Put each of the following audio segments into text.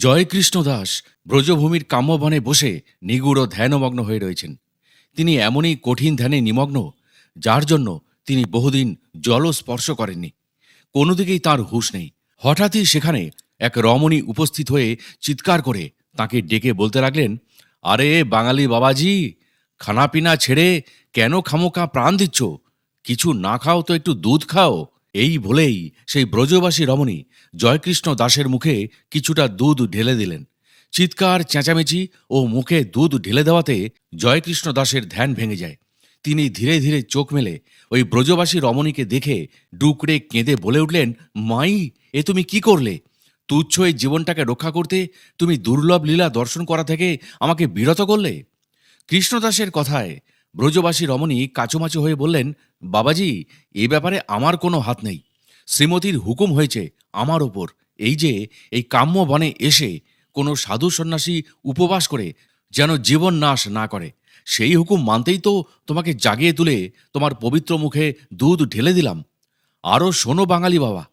জয়কৃষ্ণ দাস ব্রজভূমির কাম্যবনে বসে নিগুড় ধ্যানমগ্ন হয়ে রয়েছেন। তিনি এমনই কঠিন ধ্যানে নিমগ্ন, যার জন্য তিনি বহুদিন জল স্পর্শ করেননি। কোনো দিকেই তাঁর হুঁশ নেই। হঠাৎই সেখানে এক রমণী উপস্থিত হয়ে চিৎকার করে তাকে ডেকে বলতে লাগলেন, আরে বাঙালি বাবাজি, খানাপিনা ছেড়ে কেন খামোকা প্রাণ দিচ্ছ? কিছু না খাও তো একটু দুধ খাও। এই বলেই সেই ব্রজবাসী রমণী জয়কৃষ্ণ দাসের মুখে কিছুটা দুধ ঢেলে দিলেন। চিৎকার, চেঁচামেচি ও মুখে দুধ ঢেলে দেওয়াতে জয়কৃষ্ণ দাসের ধ্যান ভেঙে যায়। তিনি ধীরে ধীরে চোখ মেলে ওই ব্রজবাসী রমণীকে দেখে ডুকরে কেঁদে বলে উঠলেন, মাই, এ তুমি কি করলে? তুচ্ছ এই জীবনটাকে রক্ষা করতে তুমি দুর্লভ লীলা দর্শন করা থেকে আমাকে বিরত করলে? কৃষ্ণদাসের কথায় ব্রজবাসী রমণী কাচুমাচু হয়ে বললেন, বাবাজি, এ ব্যাপারে আমার কোনো হাত নেই। শ্রীমতীর হুকুম হয়েছে আমার ওপর। এই যে, এই কাম্য বনে এসে কোনো সাধু সন্ন্যাসী উপবাস করে যেন জীবন নাশ না করে, সেই হুকুম মানতেই তো তোমাকে জাগিয়ে তুলে তোমার পবিত্র মুখে দুধ ঢেলে দিলাম। আরও শোনো বাঙালি বাবা,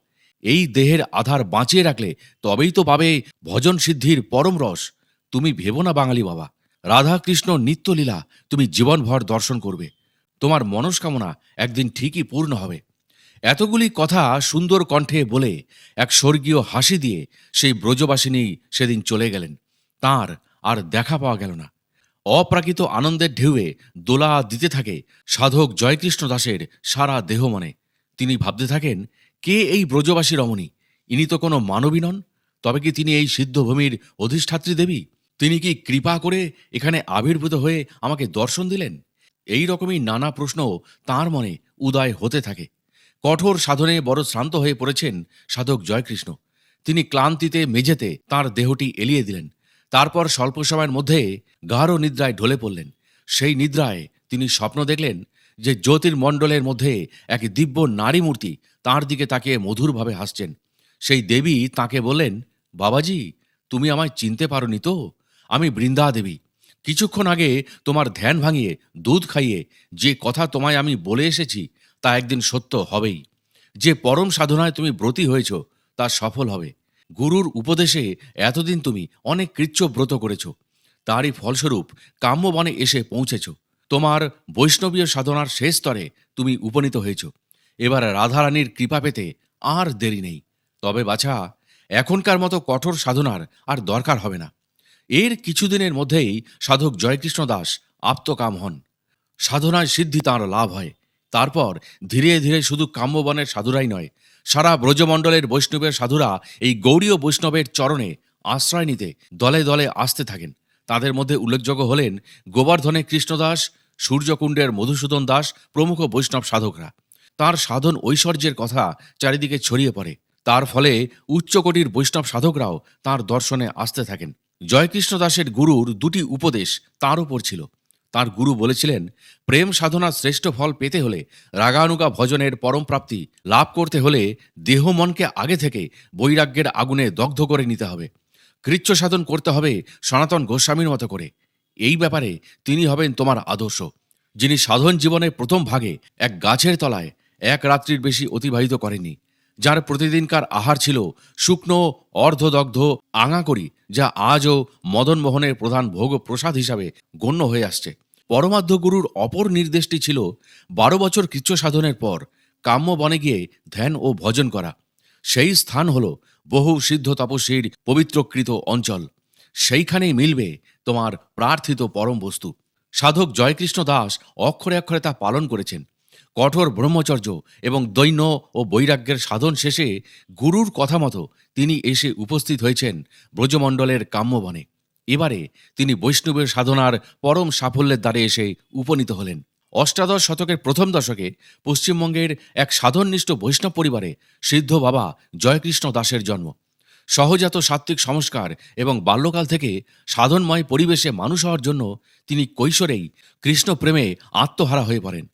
এই দেহের আধার বাঁচিয়ে রাখলে তবেই তো পাবে ভজন সিদ্ধির পরম রস। তুমি ভেবো না বাঙালি বাবা। রাধাকৃষ্ণ নিত্যলীলা, তুমি জীবনভর দর্শন করবে। তোমার মনস্কামনা একদিন ঠিকই পূর্ণ হবে। এতগুলি কথা সুন্দর কণ্ঠে বলে এক স্বর্গীয় হাসি দিয়ে সেই ব্রজবাসিনী সেদিন চলে গেলেন। তার আর দেখা পাওয়া গেল না। অপ্রাকৃত আনন্দের ঢেউয়ে দোলা দিতে থাকে সাধক জয়কৃষ্ণ দাসের সারা দেহ মনে। তিনি ভাবতে থাকেন, কে এই ব্রজবাসী রমণী? ইনি তো কোনো মানবী নন। তবে কি তিনি এই সিদ্ধভূমির অধিষ্ঠাত্রী দেবী? তিনি কি কৃপা করে এখানে আবির্ভূত হয়ে আমাকে দর্শন দিলেন? এই রকমই নানা প্রশ্ন তার মনে উদয় হতে থাকে। কঠোর সাধনে বড় শ্রান্ত হয়ে পড়েছেন সাধক জয়কৃষ্ণ। তিনি ক্লান্তিতে, মেঝেতে তার দেহটি এলিয়ে দিলেন। তারপর স্বল্প সময়ের মধ্যে গাঢ় নিদ্রায় ঢলে পড়লেন। সেই নিদ্রায় তিনি স্বপ্ন দেখলেন যে জ্যোতির্মণ্ডলের মধ্যে এক দিব্য নারী মূর্তি তাঁর দিকে তাকিয়ে মধুরভাবে হাসছেন। সেই দেবী তাকে বললেন, বাবাজি, তুমি আমায় চিনতে পারোনি তো? আমি বৃন্দা দেবী। কিছুক্ষণ আগে তোমার ধ্যান ভাঙিয়ে, দুধ খাইয়ে যে কথা তোমায় আমি বলে এসেছি, তা একদিন সত্য হবেই। যে পরম সাধনায় তুমি ব্রতী হয়েছ, তা সফল হবে। গুরুর উপদেশে এতদিন তুমি অনেক কৃচ্ছ ব্রত করেছ। তারই ফলস্বরূপ কাম্যবনে এসে পৌঁছেছ। তোমার বৈষ্ণবীয় সাধনার শেষ স্তরে তুমি উপনীত হয়েছ। এবার রাধারানীর কৃপা পেতে আর দেরি নেই। তবে বাছা, এখনকার মতো কঠোর সাধনার আর দরকার হবে না। এর কিছুদিনের মধ্যেই সাধক জয়কৃষ্ণ দাস আপ্তকাম হন। সাধনায় সিদ্ধি তাঁর লাভ হয়। তারপর ধীরে ধীরে শুধু কাম্যবনের সাধুরাই নয়, সারা ব্রজমণ্ডলের বৈষ্ণবের সাধুরা এই গৌরীয় বৈষ্ণবের চরণে আশ্রয় নিতে দলে দলে আসতে থাকেন। তাদের মধ্যে উল্লেখযোগ্য হলেন গোবর্ধনে কৃষ্ণদাস সূর্যকুণ্ডের মধুসূদন দাস প্রমুখ বৈষ্ণব সাধকরা। তার সাধন ঐশ্বর্যের কথা চারিদিকে ছড়িয়ে পড়ে। তার ফলে উচ্চকোটির বৈষ্ণব সাধকরাও তার দর্শনে আসতে থাকেন। জয়কৃষ্ণ দাসের গুরুর দুটি উপদেশ তার উপর ছিল। তার গুরু বলেছিলেন, প্রেম সাধনার শ্রেষ্ঠ ফল পেতে হলে রাগানুগা ভজনের পরম প্রাপ্তি লাভ করতে হলে দেহ মনকে আগে থেকে বৈরাগ্যের আগুনে দগ্ধ করে নিতে হবে। কৃচ্ছ সাধন করতে হবে সনাতন গোস্বামীর মতো করে। এই ব্যাপারে তিনি হবেন তোমার আদর্শ, যিনি সাধন জীবনের প্রথম ভাগে এক গাছের তলায় এক রাত্রির বেশি অতিবাহিত করেননি। যার প্রতিদিনকার আহার ছিল শুকনো, অর্ধদগ্ধ আঙাকড়ি, যা আজও মদন মোহনের প্রধান ভোগ প্রসাদ হিসাবে গণ্য হয়ে আসছে। পরমাধ্য গুরুর অপর নির্দেশটি ছিল বারো বছর কৃচ্ছ সাধনের পর কাম্য বনে গিয়ে ধ্যান ও ভজন করা। সেই স্থান হল বহু সিদ্ধ তপস্বীর পবিত্রকৃত অঞ্চল। সেইখানেই মিলবে তোমার প্রার্থিত পরম বস্তু। সাধক জয়কৃষ্ণ দাস অক্ষরে অক্ষরে তা পালন করেছেন। কঠোর ব্রহ্মচর্য এবং দৈন্য ও বৈরাগ্যের সাধন শেষে গুরুর কথা মতো তিনি এসে উপস্থিত হয়েছেন ব্রজমণ্ডলের কাম্যবনে। এবারে তিনি বৈষ্ণবের সাধনার পরম সাফল্যের দ্বারে এসে উপনীত হলেন। অষ্টাদশ শতকের প্রথম দশকে পশ্চিমবঙ্গের এক সাধননিষ্ঠ বৈষ্ণব পরিবারে সিদ্ধ বাবা জয়কৃষ্ণ দাসের জন্ম। সহজাত সাত্ত্বিক সংস্কার এবং বাল্যকাল থেকে সাধনময় পরিবেশে মানুষ হওয়ার জন্য তিনি কৈশোরেই কৃষ্ণ প্রেমে আত্মহারা হয়ে পড়েন।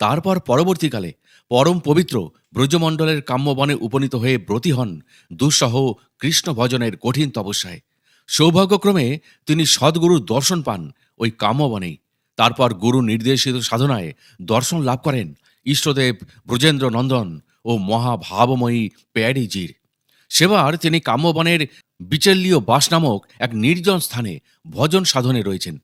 তারপর পরবর্তীকালে পরম পবিত্র ব্রজমণ্ডলের কাম্যবনে উপনীত হয়ে ব্রতী হন দুঃসহ কৃষ্ণ ভজনের কঠিন তপস্যায়। সৌভাগ্যক্রমে তিনি সদ্গুরুর দর্শন পান ওই কাম্যবনেই। তারপর গুরু নির্দেশিত সাধনায় দর্শন লাভ করেন ইষ্টদেব ব্রজেন্দ্র নন্দন ও মহাভাবময়ী প্যারিজির সেবার তিনি কাম্যবনের বিচেল্লীয় বাস নামক এক নির্জন স্থানে ভজন সাধনে রয়েছেন।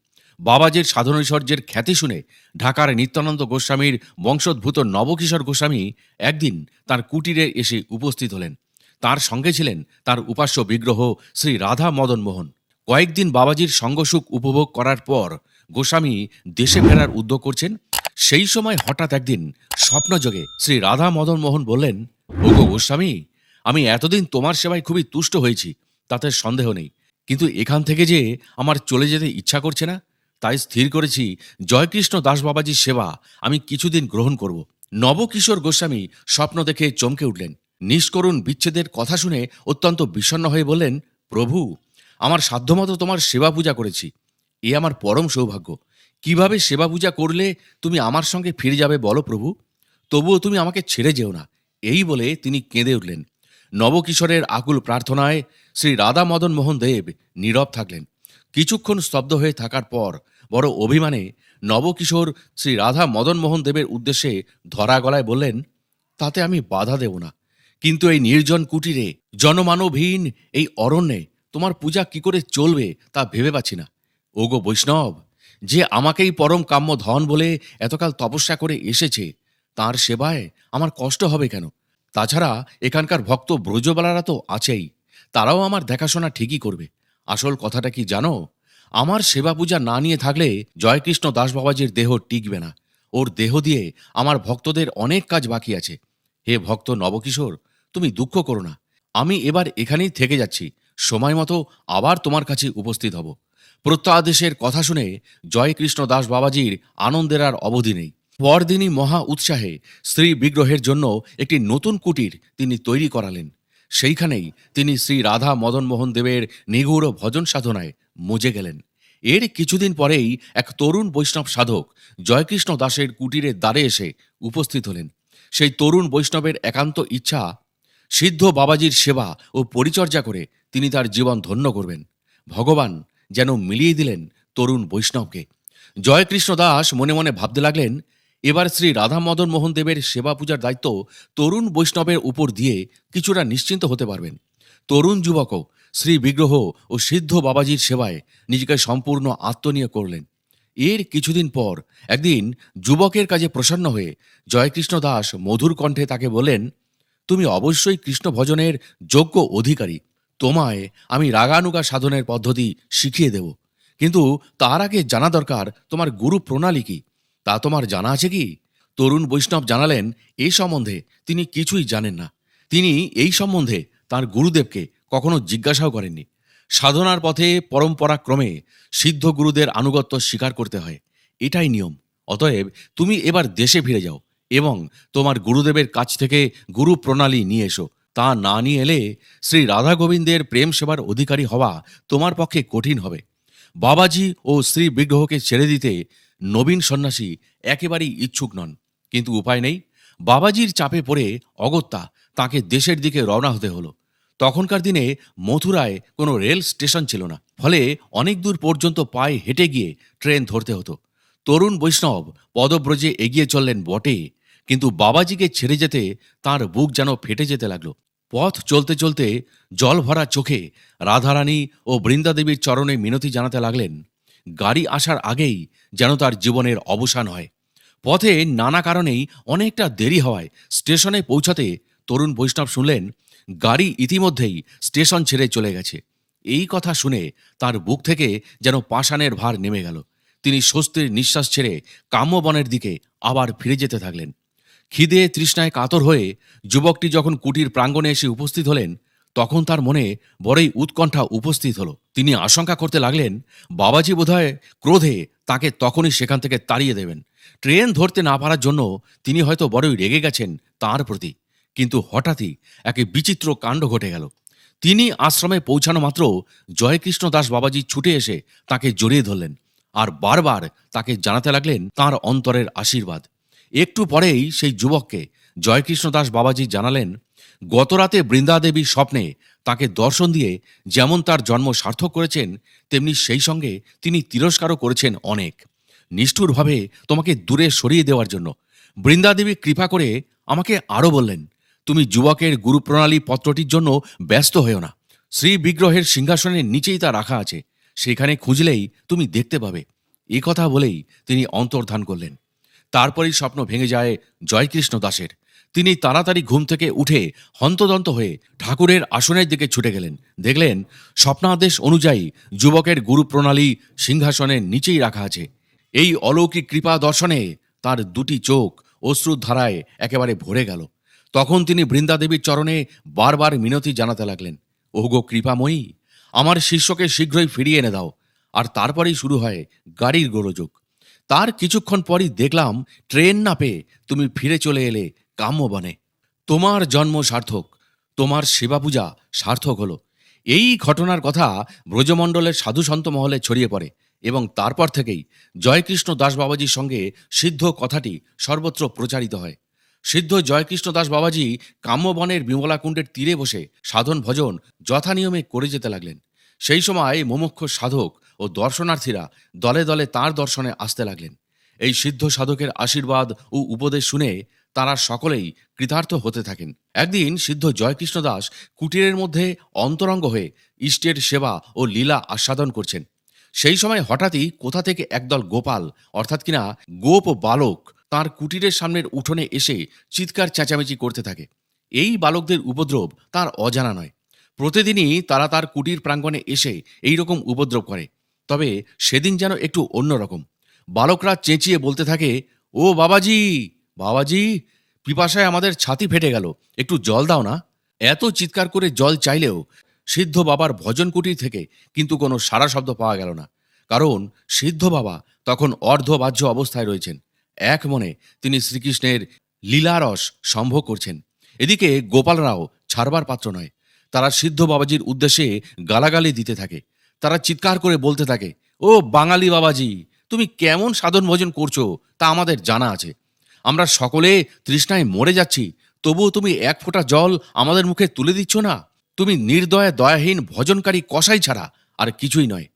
বাবাজির সাধনৈশ্বর্যের খ্যাতি শুনে ঢাকার নিত্যানন্দ গোস্বামীর বংশোদ্ভূত নবকিশোর গোস্বামী একদিন তার কুটিরে এসে উপস্থিত হলেন। তার সঙ্গে ছিলেন তার উপাস্য বিগ্রহ শ্রী রাধা মদন মোহন। কয়েকদিন বাবাজির সঙ্গসুখ উপভোগ করার পর গোস্বামী দেশে ফেরার উদ্যোগ করছেন। সেই সময় হঠাৎ একদিন স্বপ্নযোগে শ্রী রাধা মদন মোহন বললেন, ওগো গোস্বামী, আমি এতদিন তোমার সেবায় খুবই তুষ্ট হয়েছি, তাতে সন্দেহ নেই। কিন্তু এখান থেকে যে আমার চলে যেতে ইচ্ছা করছে না তাই স্থির করেছি, জয়কৃষ্ণ দাস বাবাজির সেবা আমি কিছুদিন গ্রহণ করব। নবকিশোর গোস্বামী স্বপ্ন দেখে চমকে উঠলেন। নিষ্করুণ বিচ্ছেদের কথা শুনে অত্যন্ত বিষণ্ণ হয়ে বললেন, প্রভু, আমার সাধ্যমতো তোমার সেবা পূজা করেছি। এ আমার পরম সৌভাগ্য। কীভাবে সেবা পূজা করলে তুমি আমার সঙ্গে ফিরে যাবে বলো প্রভু। তবুও তুমি আমাকে ছেড়ে যেও না। এই বলে তিনি কেঁদে উঠলেন। নবকিশোরের আকুল প্রার্থনায় শ্রী রাধা মদন মোহন দেব নীরব থাকলেন। কিছুক্ষণ স্তব্ধ হয়ে থাকার পর বড় অভিমানে নবকিশোর শ্রী রাধা মদন মোহন দেবের উদ্দেশ্যে ধরা গলায় বললেন, তাতে আমি বাধা দেব না। কিন্তু এই নির্জন কুটিরে, জনমানবহীন এই অরণ্যে তোমার পূজা কি করে চলবে তা ভেবে পাচ্ছি না। ওগো বৈষ্ণব, যে আমাকেই পরম কাম্য ধন বলে এতকাল তপস্যা করে এসেছে, তার সেবায় আমার কষ্ট হবে কেন? তাছাড়া এখানকার ভক্ত ব্রজবালারা তো আছেই, তারাও আমার দেখাশোনা ঠিকই করবে। আসল কথাটা কি জানো? আমার সেবা পূজা না নিয়ে থাকলে জয়কৃষ্ণ দাস বাবাজির দেহ টিকবে না। ওর দেহ দিয়ে আমার ভক্তদের অনেক কাজ বাকি আছে। হে ভক্ত নবকিশোর, তুমি দুঃখ করো না। আমি এবার এখানেই থেকে যাচ্ছি। সময় মতো আবার তোমার কাছে উপস্থিত হব। প্রত্যাদেশের কথা শুনে জয়কৃষ্ণ দাস বাবাজির আনন্দের আর অবধি নেই। পরদিনই মহা উৎসাহে শ্রী বিগ্রহের জন্য একটি নতুন কুটির তিনি তৈরি করালেন। সেইখানেই তিনি শ্রী রাধা মদন মোহন দেবের নিগুড় ভজন সাধনায় মজে গেলেন। এর কিছুদিন পরেই এক তরুণ বৈষ্ণব সাধক জয়কৃষ্ণ দাসের কুটিরের দ্বারে এসে উপস্থিত হলেন। সেই তরুণ বৈষ্ণবের একান্ত ইচ্ছা, সিদ্ধ বাবাজির সেবা ও পরিচর্যা করে তিনি তার জীবন ধন্য করবেন। ভগবান যেন মিলিয়ে দিলেন তরুণ বৈষ্ণবকে। জয়কৃষ্ণ দাস মনে মনে ভাবতে লাগলেন এবার শ্রী রাধা মদন মোহন দেবের সেবা পূজার দায়িত্ব তরুণ বৈষ্ণবের উপর দিয়ে কিছুটা নিশ্চিন্ত হতে পারবেন। তরুণ যুবকও শ্রী বিগ্রহ ও সিদ্ধ বাবাজির সেবায় নিজেকে সম্পূর্ণ আত্মনিয়োগ করলেন। এর কিছুদিন পর একদিন যুবকের কাজে প্রসন্ন হয়ে জয়কৃষ্ণ দাস মধুর কণ্ঠে তাকে বললেন, তুমি অবশ্যই কৃষ্ণ ভজনের যোগ্য অধিকারী। তোমায় আমি রাগানুগা সাধনের পদ্ধতি শিখিয়ে দেব। কিন্তু তার আগে জানা দরকার তোমার গুরু প্রণালী কি? তা তোমার জানা আছে কি? তরুণ বৈষ্ণব জানালেন এই সম্বন্ধে তিনি কিছুই জানেন না। তিনি এই সম্বন্ধে তার গুরুদেবকে কখনো জিজ্ঞাসাও করেননি। সাধনার পথে পরম্পরাক্রমে সিদ্ধ গুরুদের আনুগত্য স্বীকার করতে হয়। এটাই নিয়ম। অতএব তুমি এবার দেশে ফিরে যাও এবং তোমার গুরুদেবের কাছ থেকে গুরু প্রণালী নিয়ে এসো। তা না নিয়ে এলে শ্রী রাধা গোবিন্দের প্রেম সেবার অধিকারী হওয়া তোমার পক্ষে কঠিন হবে। বাবাজি ও শ্রী বিগ্রহকে ছেড়ে দিতে নবীন সন্ন্যাসী একেবারেই ইচ্ছুক নন। কিন্তু উপায় নেই। বাবাজির চাপে পড়ে অগত্যা তাকে দেশের দিকে রওনা হতে হলো। তখনকার দিনে মথুরায় কোনো রেল স্টেশন ছিল না। ফলে অনেক দূর পর্যন্ত পায়ে হেঁটে গিয়ে ট্রেন ধরতে হতো। তরুণ বৈষ্ণব পদব্রজে এগিয়ে চললেন বটে। কিন্তু বাবাজিকে ছেড়ে যেতে তার বুক যেন ফেটে যেতে লাগল। পথ চলতে চলতে জল ভরা চোখে রাধারানী ও বৃন্দাদেবীর চরণে মিনতি জানাতে লাগলেন গাড়ি আসার আগেই যেন তার জীবনের অবসান হয়। পথে নানা কারণেই অনেকটা দেরি হওয়ায় স্টেশনে পৌঁছাতে তরুণ বৈষ্ণব শুনলেন, গাড়ি ইতিমধ্যেই স্টেশন ছেড়ে চলে গেছে। এই কথা শুনে তার বুক থেকে যেন পাষাণের ভার নেমে গেল। তিনি স্বস্তির নিঃশ্বাস ছেড়ে কাম্যবনের দিকে আবার ফিরে যেতে থাকলেন। খিদে তৃষ্ণায় কাতর হয়ে যুবকটি যখন কুটির প্রাঙ্গণে এসে উপস্থিত হলেন তখন তার মনে বড়ই উৎকণ্ঠা উপস্থিত হলো। তিনি আশঙ্কা করতে লাগলেন, বাবাজি বোধহয় ক্রোধে তাকে তখনই সেখান থেকে তাড়িয়ে দেবেন। ট্রেন ধরতে না পারার জন্য তিনি হয়তো বড়ই রেগে গেছেন তার প্রতি। কিন্তু হঠাৎই একে বিচিত্র কাণ্ড ঘটে গেল। তিনি আশ্রমে পৌঁছানো মাত্র জয়কৃষ্ণ দাস বাবাজি ছুটে এসে তাকে জড়িয়ে ধরলেন আর বারবার তাকে জানাতে লাগলেন তার অন্তরের আশীর্বাদ। একটু পরেই সেই যুবককে জয়কৃষ্ণ দাস বাবাজি জানালেন গতরাতে বৃন্দাদেবী স্বপ্নে তাকে দর্শন দিয়ে যেমন তার জন্ম সার্থক করেছেন, তেমনি সেই সঙ্গে তিনি তিরস্কারও করেছেন অনেক। নিষ্ঠুরভাবে তোমাকে দূরে সরিয়ে দেওয়ার জন্য। বৃন্দাদেবী কৃপা করে আমাকে আরও বললেন, তুমি যুবকের গুরুপ্রণালী পত্রটির জন্য ব্যস্ত হয়েও না। শ্রী বিগ্রহের সিংহাসনের নিচেই তা রাখা আছে। সেখানে খুঁজলেই তুমি দেখতে পাবে। এ কথা বলেই তিনি অন্তর্ধান করলেন। তারপরেই স্বপ্ন ভেঙে যায় জয়কৃষ্ণ দাসের তিনি তাড়াতাড়ি ঘুম থেকে উঠে হন্তদন্ত হয়ে ঠাকুরের আসনের দিকে ছুটে গেলেন। দেখলেন স্বপ্নাদেশ অনুযায়ী যুবকের গুরু প্রণালী সিংহাসনের নিচেই রাখা আছে। এই অলৌকিক কৃপা দর্শনে তার দুটি চোখ অশ্রুর ধারায় একেবারে ভরে গেল। তখন তিনি বৃন্দাদেবীর চরণে বারবার মিনতি জানাতে লাগলেন, ওগো কৃপাময়ী, আমার শিষ্যকে শীঘ্রই ফিরিয়ে এনে দাও, আর তারপরেই শুরু হয় গাড়ির গোলযোগ। তার কিছুক্ষণ পরই দেখলাম ট্রেন না পেয়ে তুমি ফিরে চলে এলে কাম্যবনে তোমার জন্ম সার্থক, তোমার সেবা পূজা সার্থক হলো। এই ঘটনার কথা ব্রজমণ্ডলের সাধু সন্ত মহলে ছড়িয়ে পড়ে এবং তারপর থেকেই জয়কৃষ্ণ দাস বাবাজির সঙ্গে সিদ্ধ কথাটি সর্বত্র প্রচারিত হয়। সিদ্ধ জয়কৃষ্ণ দাস বাবাজি কাম্যবনের বিমলাকুণ্ডের তীরে বসে সাধন ভজন যথানিয়মে করে যেতে লাগলেন। সেই সময় মোমক্ষ সাধক ও দর্শনার্থীরা দলে দলে তার দর্শনে আসতে লাগলেন। এই সিদ্ধ সাধকের আশীর্বাদ ও উপদেশ শুনে তারা সকলেই কৃতার্থ হতে থাকেন। একদিন সিদ্ধ জয়কৃষ্ণ দাস কুটিরের মধ্যে অন্তরঙ্গ হয়ে ইষ্টের সেবা ও লীলা আস্বাদন করছেন। সেই সময় হঠাৎই কোথা থেকে একদল গোপাল, অর্থাৎ কিনা গোপ বালক, তার কুটিরের সামনের উঠোনে এসে চিৎকার চেঁচামেচি করতে থাকে। এই বালকদের উপদ্রব তার অজানা নয়। প্রতিদিনই তারা তার কুটির প্রাঙ্গণে এসে এই রকম উপদ্রব করে। তবে সেদিন যেন একটু অন্যরকম। বালকরা চেঁচিয়ে বলতে থাকে, ও বাবাজি বাবাজি, পিপাসায় আমাদের ছাতি ফেটে গেল। একটু জল দাও না। এত চিৎকার করে জল চাইলেও সিদ্ধ বাবার ভজন কুটির থেকে কিন্তু কোনো সারা শব্দ পাওয়া গেল না। কারণ সিদ্ধ বাবা তখন অর্ধবাহ্য অবস্থায় রয়েছেন। এক মনে তিনি শ্রীকৃষ্ণের লীলারস সম্ভব করছেন। এদিকে গোপালরাও ছাড়বার পাত্র নয়। তারা সিদ্ধ বাবাজির উদ্দেশ্যে গালাগালি দিতে থাকে। তারা চিৎকার করে বলতে থাকে, ও বাঙালি বাবাজি, তুমি কেমন সাধন ভোজন করছ তা আমাদের জানা আছে। আমরা সকলে তৃষ্ণায় মরে যাচ্ছি। তবুও তুমি এক ফোঁটা জল আমাদের মুখে তুলে দিচ্ছ না? তুমি নির্দয়া, দয়াহীন, ভজনকারী কষাই ছাড়া আর কিছুই নয়।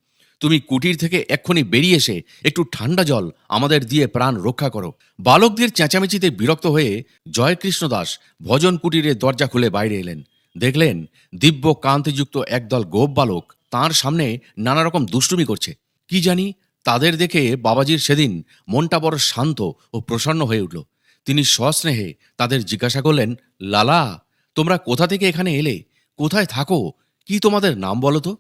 তুমি কুটির থেকে এক্ষুনি বেরিয়ে এসে একটু ঠান্ডা জল আমাদের দিয়ে প্রাণ রক্ষা করো। বালকদের চেঁচামেচিতে বিরক্ত হয়ে জয়কৃষ্ণ দাস ভজন কুটিরের দরজা খুলে বাইরে এলেন। দেখলেন দিব্য কান্তিযুক্ত একদল গোপ বালক তাঁর সামনে নানা রকম দুষ্টুমি করছে। কি জানি তাদের দেখে বাবাজির সেদিন মনটা বড় শান্ত ও প্রসন্ন হয়ে উঠল। তিনি সস্নেহে তাদের জিজ্ঞাসা করলেন, লালা, তোমরা কোথা থেকে এখানে এলে? কোথায় থাকো? কি তোমাদের নাম বলো তো?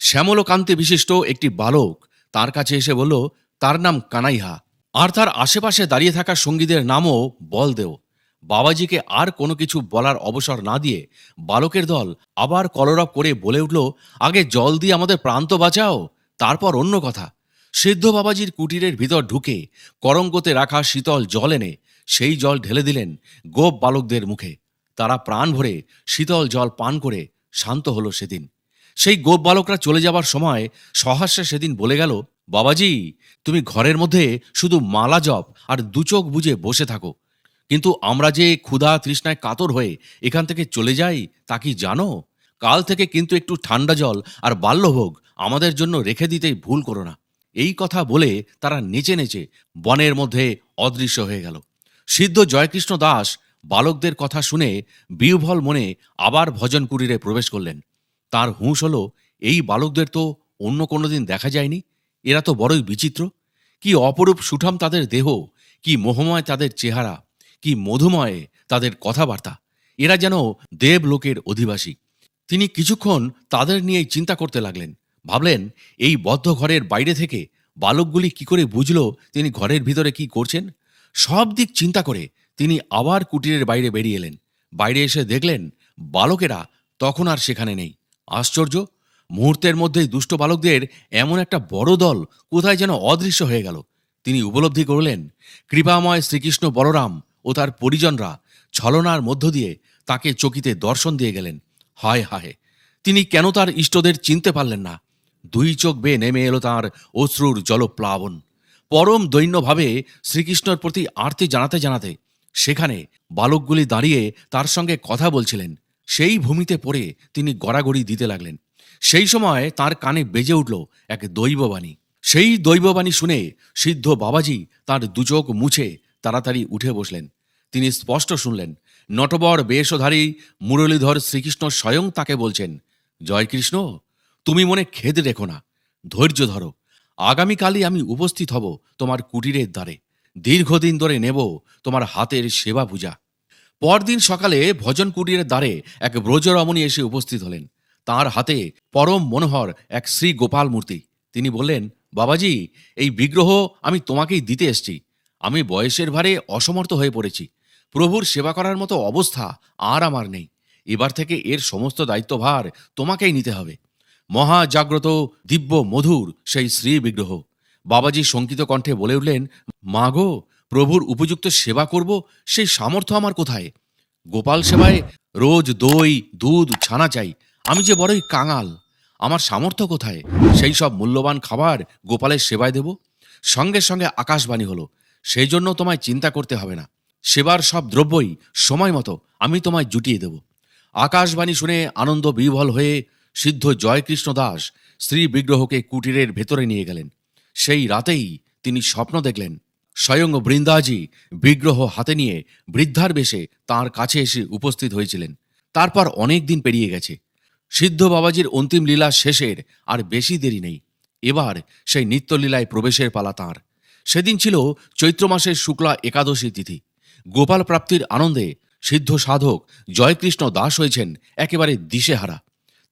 শ্যামলকান্তি বিশিষ্ট একটি বালক তার কাছে এসে বলল, তার নাম কানাইহা। আর তার আশেপাশে দাঁড়িয়ে থাকা সঙ্গীদের নামও বল দেও। বাবাজিকে আর কোনো কিছু বলার অবসর না দিয়ে বালকের দল আবার কলরব করে বলে উঠল, আগে জল দিয়ে আমাদের প্রান্ত বাঁচাও, তারপর অন্য কথা। সিদ্ধ বাবাজির কুটিরের ভিতর ঢুকে করঙ্গতে রাখা শীতল জল এনে সেই জল ঢেলে দিলেন গোপ বালকদের মুখে। তারা প্রাণ ভরে শীতল জল পান করে শান্ত হলো সেদিন। সেই গোপ বালকরা চলে যাবার সময় সহাস্যে সেদিন বলে গেল, বাবাজি, তুমি ঘরের মধ্যে শুধু মালা জপ আর দুচোখ বুঝে বসে থাকো। কিন্তু আমরা যে ক্ষুধা তৃষ্ণায় কাতর হয়ে এখান থেকে চলে যাই, তা কি জানো? কাল থেকে কিন্তু একটু ঠান্ডা জল আর বাল্যভোগ আমাদের জন্য রেখে দিতেই ভুল করো না। এই কথা বলে তারা নেচে নেচে বনের মধ্যে অদৃশ্য হয়ে গেল। সিদ্ধ জয়কৃষ্ণ দাস বালকদের কথা শুনে বিহ্বল মনে আবার ভজন কুটিরে প্রবেশ করলেন। তার হুঁশ হলো, এই বালকদের তো অন্য কোনোদিন দেখা যায়নি? এরা তো বড়ই বিচিত্র। কি অপরূপ সুঠাম তাদের দেহ, কি মোহময় তাদের চেহারা, কি মধুময়ে তাদের কথাবার্তা। এরা যেন দেবলোকের অধিবাসী। তিনি কিছুক্ষণ তাদের নিয়েই চিন্তা করতে লাগলেন। ভাবলেন, এই বদ্ধ ঘরের বাইরে থেকে বালকগুলি কি করে বুঝল তিনি ঘরের ভিতরে কি করছেন? সব দিক চিন্তা করে তিনি আবার কুটিরের বাইরে বেরিয়ে এলেন। বাইরে এসে দেখলেন, বালকেরা তখন আর সেখানে নেই। আশ্চর্য! মুহূর্তের মধ্যেই দুষ্ট বালকদের এমন একটা বড় দল কোথায় যেন অদৃশ্য হয়ে গেল। তিনি উপলব্ধি করলেন, কৃপাময় শ্রীকৃষ্ণ বলরাম ও তার পরিজনরা ছলনার মধ্য দিয়ে তাকে চকিতে দর্শন দিয়ে গেলেন। হায় হায়! তিনি কেন তার ইষ্টদের চিনতে পারলেন না? দুই চোখ বেয়ে নেমে এলো তাঁর অশ্রুর জলপ্লাবন। পরম দৈন্যভাবে শ্রীকৃষ্ণর প্রতি আরতি জানাতে জানাতে সেখানে বালকগুলি দাঁড়িয়ে তার সঙ্গে কথা বলছিলেন। সেই ভূমিতে পড়ে তিনি গড়াগড়ি দিতে লাগলেন। সেই সময় তার কানে বেজে উঠল এক দৈববাণী। সেই দৈববাণী শুনে সিদ্ধ বাবাজি তার দুচোখ মুছে তাড়াতাড়ি উঠে বসলেন। তিনি স্পষ্ট শুনলেন, নটবর বেশধারী মুরলীধর শ্রীকৃষ্ণ স্বয়ং তাকে বলছেন জয়কৃষ্ণ তুমি মনে খেদ রেখো না। ধৈর্য ধরো। আগামীকালই আমি উপস্থিত হব তোমার কুটিরের দ্বারে। দীর্ঘদিন ধরে নেব তোমার হাতের সেবা পূজা। পরদিন সকালে ভজন কুটিরের দ্বারে এক ব্রজরমণী এসে উপস্থিত হলেন। তার হাতে পরম মনোহর এক শ্রী গোপাল মূর্তি। তিনি বললেন, বাবাজি, এই বিগ্রহ আমি তোমাকেই দিতে এসছি। আমি বয়সের ভারে অসমর্থ হয়ে পড়েছি। প্রভুর সেবা করার মতো অবস্থা আর আমার নেই। এবার থেকে এর সমস্ত দায়িত্বভার তোমাকেই নিতে হবে। মহাজাগ্রত দিব্য মধুর সেই শ্রী বিগ্রহ। বাবাজি শঙ্কিত কণ্ঠে বলে উঠলেন, মা গো, প্রভুর উপযুক্ত সেবা করব, সেই সামর্থ্য আমার কোথায়? গোপাল সেবায় রোজ দই, দুধ, ছানা চাই। আমি যে বড়ই কাঙাল, আমার সামর্থ্য কোথায়? সেই সব মূল্যবান খাবার গোপালের সেবায় দেব। সঙ্গে সঙ্গে আকাশবাণী হলো, সেই জন্য তোমায় চিন্তা করতে হবে না। সেবার সব দ্রব্যই সময় মতো আমি তোমায় জুটিয়ে দেব। আকাশবাণী শুনে আনন্দ বিহ্বল হয়ে সিদ্ধ জয়কৃষ্ণ দাস শ্রী বিগ্রহকে কুটিরের ভেতরে নিয়ে গেলেন। সেই রাতেই তিনি স্বপ্ন দেখলেন, স্বয়ং বৃন্দাজি বিগ্রহ হাতে নিয়ে বৃদ্ধার বেশে তার কাছে এসে উপস্থিত হয়েছিলেন। তারপর অনেক দিন পেরিয়ে গেছে। সিদ্ধ বাবাজির অন্তিম লীলা শেষের আর বেশি দেরি নেই। এবার সেই নিত্যলীলায় প্রবেশের পালা তাঁর। সেদিন ছিল চৈত্র মাসের শুক্লা একাদশী তিথি। গোপাল প্রাপ্তির আনন্দে সিদ্ধ সাধক জয়কৃষ্ণ দাস হয়েছেন একেবারে দিশেহারা।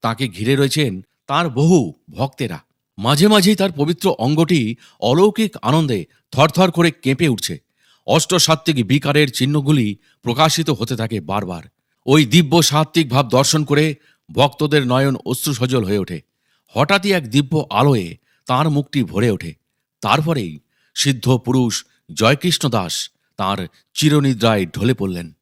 তাকে ঘিরে রয়েছেন তার বহু ভক্তেরা। মাঝে মাঝেই তার পবিত্র অঙ্গটি অলৌকিক আনন্দে থরথর করে কেঁপে উঠছে। অষ্টসাত্ত্বিক বিকারের চিহ্নগুলি প্রকাশিত হতে থাকে বারবার। ওই দিব্য সাত্ত্বিক ভাব দর্শন করে ভক্তদের নয়ন অশ্রুসজল হয়ে ওঠে। হঠাৎই এক দিব্য আলোয়ে তার মুখটি ভরে ওঠে। তারপরেই সিদ্ধ পুরুষ জয়কৃষ্ণ দাস তাঁর চিরনিদ্রায় ঢলে পড়লেন।